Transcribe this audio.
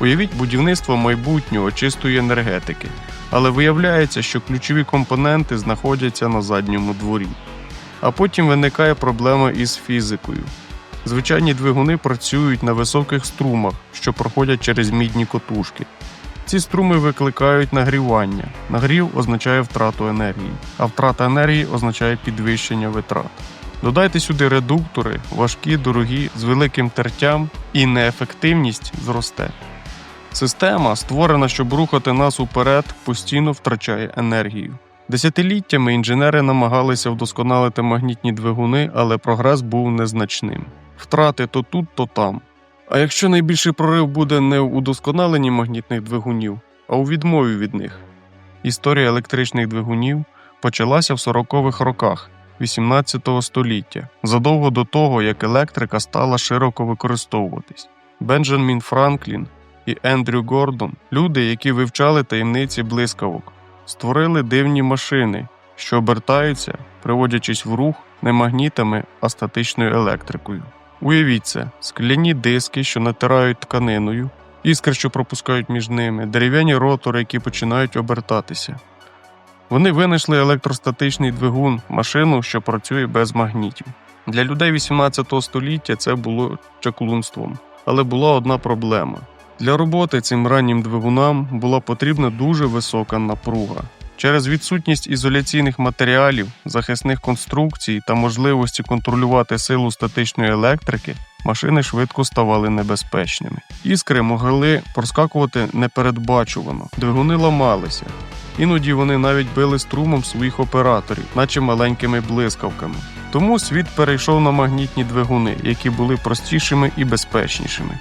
Уявіть будівництво майбутнього чистої енергетики, але виявляється, що ключові компоненти знаходяться на задньому дворі. А потім виникає проблема із фізикою. Звичайні двигуни працюють на високих струмах, що проходять через мідні котушки. Ці струми викликають нагрівання. Нагрів означає втрату енергії, а втрата енергії означає підвищення витрат. Додайте сюди редуктори, важкі, дорогі, з великим тертям, і неефективність зросте. Система, створена, щоб рухати нас уперед, постійно втрачає енергію. Десятиліттями інженери намагалися вдосконалити магнітні двигуни, але прогрес був незначним. Втрати то тут, то там. А якщо найбільший прорив буде не в удосконаленні магнітних двигунів, а у відмові від них? Історія електричних двигунів почалася в 40-х роках 18 століття, задовго до того, як електрика стала широко використовуватись. Бенджамін Франклін і Ендрю Гордон, люди, які вивчали таємниці блискавок, створили дивні машини, що обертаються, приводячись в рух не магнітами, а статичною електрикою. Уявіть це, скляні диски, що натирають тканиною, іскри, що пропускають між ними, дерев'яні ротори, які починають обертатися. Вони винайшли електростатичний двигун, машину, що працює без магнітів. Для людей 18 століття це було чаклунством, але була одна проблема. Для роботи цим раннім двигунам була потрібна дуже висока напруга. Через відсутність ізоляційних матеріалів, захисних конструкцій та можливості контролювати силу статичної електрики, машини швидко ставали небезпечними. Іскри могли проскакувати непередбачувано, двигуни ламалися. Іноді вони навіть били струмом своїх операторів, наче маленькими блискавками. Тому світ перейшов на магнітні двигуни, які були простішими і безпечнішими.